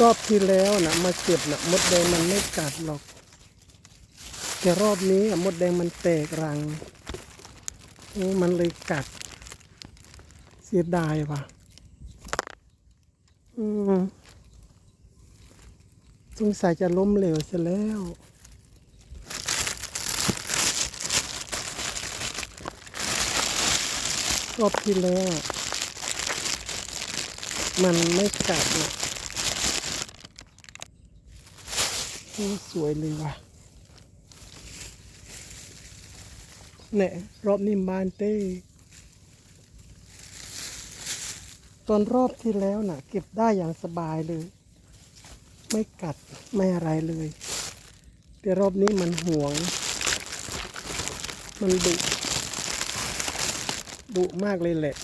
รอบที่แล้วนะมาเก็บนะมดแดงมันไม่กัดหรอก แต่รอบนี้มดแดงมันแตกรังโอ้มันเลยกัด เสียดายว่ะ อืมสงสัยจะล้มเหลวซะแล้วรอบที่แล้วมันไม่กัดหรอกโอ้ สวยเลยว่ะเนี่ยรอบนี้บานเต้ตอนรอบที่แล้วน่ะ เก็บได้อย่างสบายเลย ไม่กัดไม่อะไรเลย แต่รอบนี้มันห่วง มันดุดุมากเลยแหละ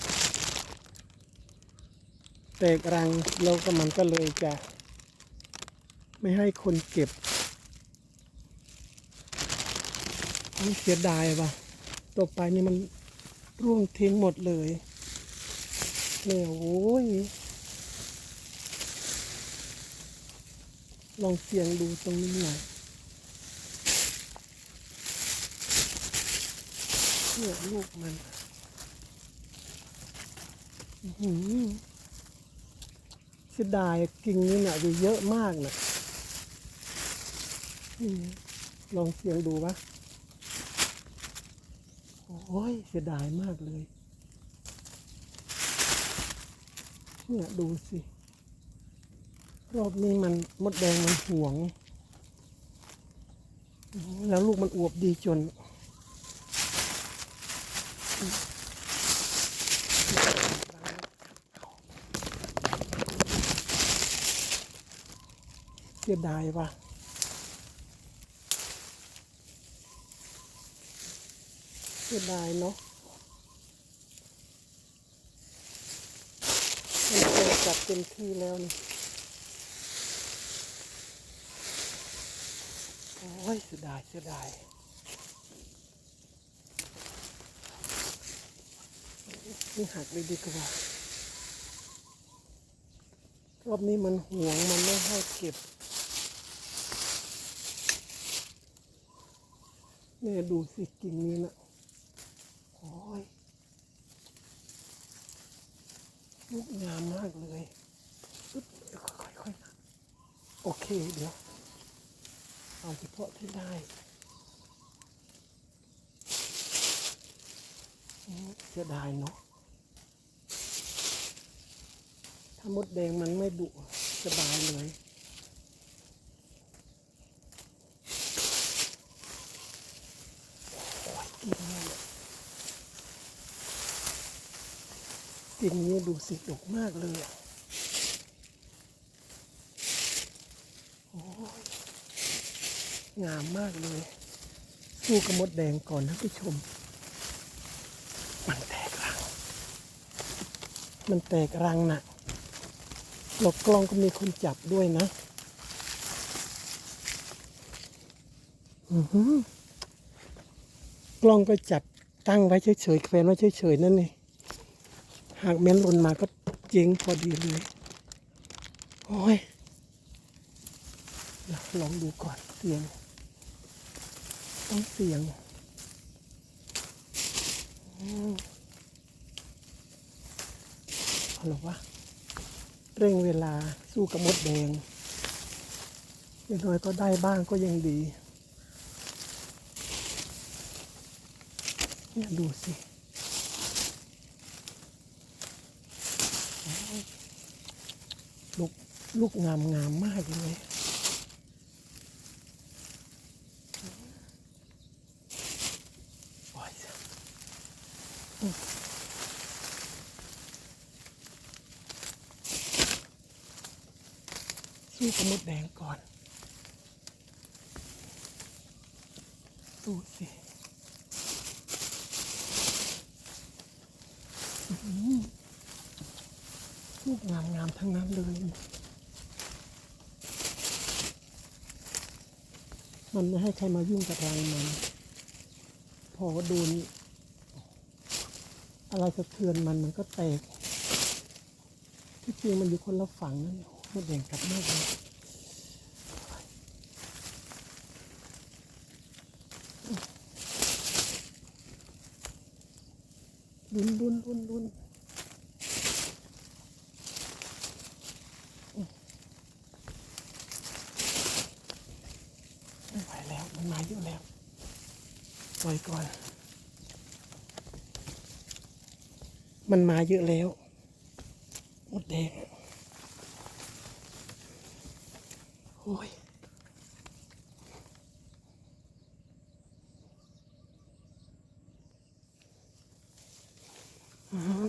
แตกรังแล้วก็มันก็เลยจะ ไม่ให้คนเก็บนี่เสียดายว่ะต่อไปนี่มันร่วงทิ้งหมดเลยเนี่ยโอ้ย ลองเสียงดูตรงนี้หน่อยเนี่ยลูกมันอื้อหือเสียดายกิ่งนี้น่ะอยู่เยอะมากน่ะ ลองเสียงดูวะโอ้ยเสียดายมากเลย เนี่ยดูสิ รอบนี้มันมดแดงมันห่วง แล้วลูกมันอวบดีจนเสียดายว่ะ เสียดายเนาะมันเคยจับเต็มที่แล้วนี่โอ้ยเสียดายเสียดายนี่หักเลยดีกว่ารอบนี้มันห่วงมันไม่ให้เก็บเนี่ยดูสิกิ่งนี้นะ โอ้ยลูกงามมากเลยค่อยๆนะโอเคเดี๋ยว เอาเฉพาะที่ได้อืมเสียดายเนาะถ้ามดแดงมันไม่ดุสบายเลย โอ้ยกินเนี่ย กินนี้ดูสิดกมากเลยโอ้ยงามมากเลยสู้กับมดแดงก่อนนะผู้ชม มันแตกรัง มันแตกรังนะ่ะหลบกล้องก็มีคนจับด้วยนะ อือหือกล้องก็จับตั้งไว้เฉยๆแขวนไว้เฉยๆนั่นเอง หากแม้นหล่นมาก็เจ๊งพอดีเลย โอ้ยลองดูก่อนเสียง ต้องเสียงอืมเอาหรอวะเร่งเวลาสู้กับมดแดงอย่างน้อยก็ได้บ้างก็ยังดี เนี่ยดูสิโอ้ย ลูกลูกงามงามมากเลยปล่อยสิอืมสู้กับมดแดงก่อน สู้สิอื้อหือ ลูกงามๆทั้งนั้นเลย มันไม่ให้ใครมายุ่งกับรังมัน พอโดนอะไรสะเทือนมันมันก็แตก ที่จริงมันอยู่คนละฝั่งนั่นโอ้โหมดแดงกลับมากเลยลุนลุนลุนลุนไม่ไหวแล้ว มันมาเยอะแล้วปล่อยก่อน มันมาเยอะแล้วหมดแดงโอ้ย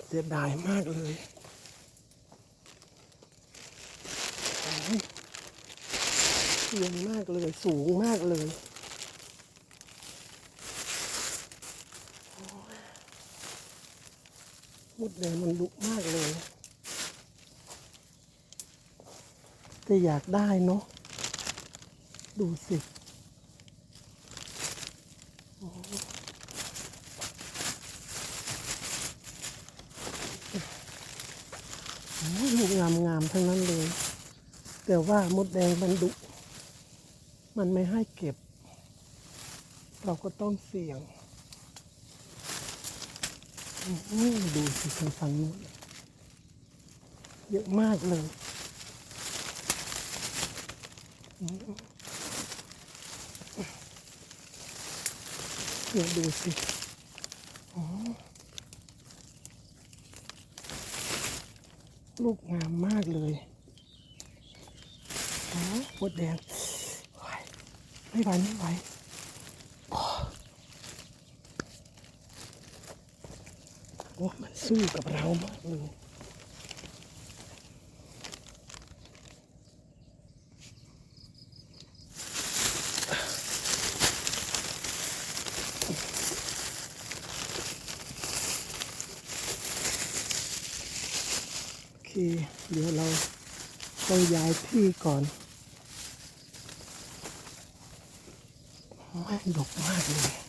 เสียดายมากเลยโอ้ยเสียงมากเลย สูงมากเลยโอ้ยม ดแดงมันดุมากเลย แต่อยากได้เนาะ ดูสิโอ้โหลูกงามๆทั้งนั้นเลย แต่ว่ามดแดงมันดุ มันไม่ให้เก็บ เราก็ต้องเสี่ยง ดูสิทางฝั่งนู้นเยอะมากเลยอื้อหือเนี่ยดูสิอ๋อลูกงามมากเลยอ๋อมดแดงไม่ไหวไม่ไหว โอ้มันสู้กับเรามากเลยโอเค เดี๋ยวเราต้องย้ายที่ก่อนไม่ดกมากเลย